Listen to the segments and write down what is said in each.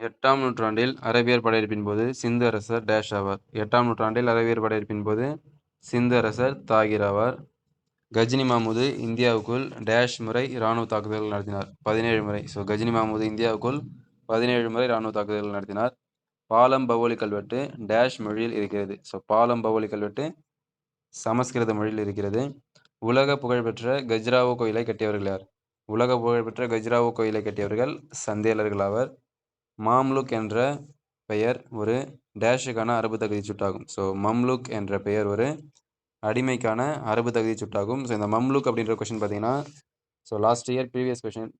எட்டாம் நூற்றாண்டில் அரபியர் படையெடுப்பின் போது சிந்து அரசர் டேஷ் ஆவார். எட்டாம் நூற்றாண்டில் அரேபியர் படையெடுப்பின் போது சிந்து அரசர் தாகிர் ஆவார். கஜினி மாமுது இந்தியாவுக்குள் டேஷ் முறை இராணுவ தாக்குதல்கள் நடத்தினார். பதினேழு முறை. ஸோ கஜினி மாமூது இந்தியாவுக்குள் பதினேழு முறை இராணுவ தாக்குதல்கள் நடத்தினார். பாலம் பவோலி கல்வெட்டு டேஷ் மொழியில் இருக்கிறது. ஸோ பாலம் பவோலி கல்வெட்டு சமஸ்கிருத மொழியில் இருக்கிறது. உலக புகழ்பெற்ற கஜ்ராவோ கோயிலை கட்டியவர்கள் யார்? உலக புகழ்பெற்ற கஜ்ராவோ கோயிலை கட்டியவர்கள் சந்தேலர்கள் ஆவர். மாம்லுக் என்ற பெயர் ஒரு டேஷுக்கான அரபு தகுதி சுட்டாகும். ஸோ மம்லுக் என்ற பெயர் ஒரு அடிமைக்கான அரபு தகுதி சுட்டாகும். ஸோ இந்த மம்லுக் அப்படின்ற கொஷின் பார்த்தீங்கன்னா so last year previous question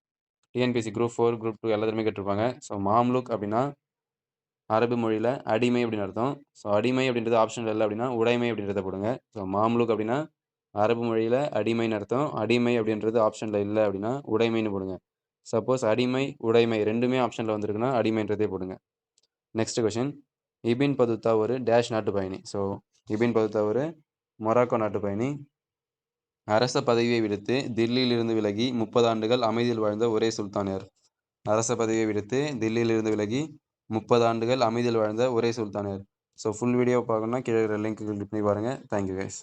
TNPSC group four group two எல்லாத்துலேயுமே கேட்டிருப்பாங்க. ஸோ மாம்லுக் அப்படின்னா அரபு மொழியில் அடிமை அப்படின்னு அர்த்தம். ஸோ அடிமை அப்படின்றது ஆப்ஷன் இல்லை அப்படின்னா உடைமை அப்படின்றத போடுங்க. ஸோ மாம்லுக் அப்படின்னா அரபு மொழியில் அடிமைன்னு அர்த்தம். அடிமை அப்படின்றது ஆப்ஷனில் இல்லை அப்படின்னா உடைமைன்னு போடுங்க. சப்போஸ் அடிமை உடைமை ரெண்டுமே ஆப்ஷனில் வந்திருக்குன்னா அடிமைன்றதே போடுங்க. நெக்ஸ்ட் கொஷின் இபின் பதுத்தா ஒரு டேஷ் நாட்டு பயணி. ஸோ இபின் பதுத்தா ஒரு மொராக்கோ நாட்டு பயணி. அரச பதவியை விடுத்து தில்லியிலிருந்து விலகி முப்பது ஆண்டுகள் அமைதியில் வாழ்ந்த ஒரே சுல்தான் யார்? அரச பதவியை விடுத்து தில்லியிலிருந்து விலகி முப்பது ஆண்டுகள் அமைதியில் வாழ்ந்த ஒரே சுல்தான் யார்? ஸோ ஃபுல் வீடியோ பார்க்கணும்னா கீழே லிங்க் கிளிக் பண்ணி பாருங்கள் தேங்க்யூ கைஸ்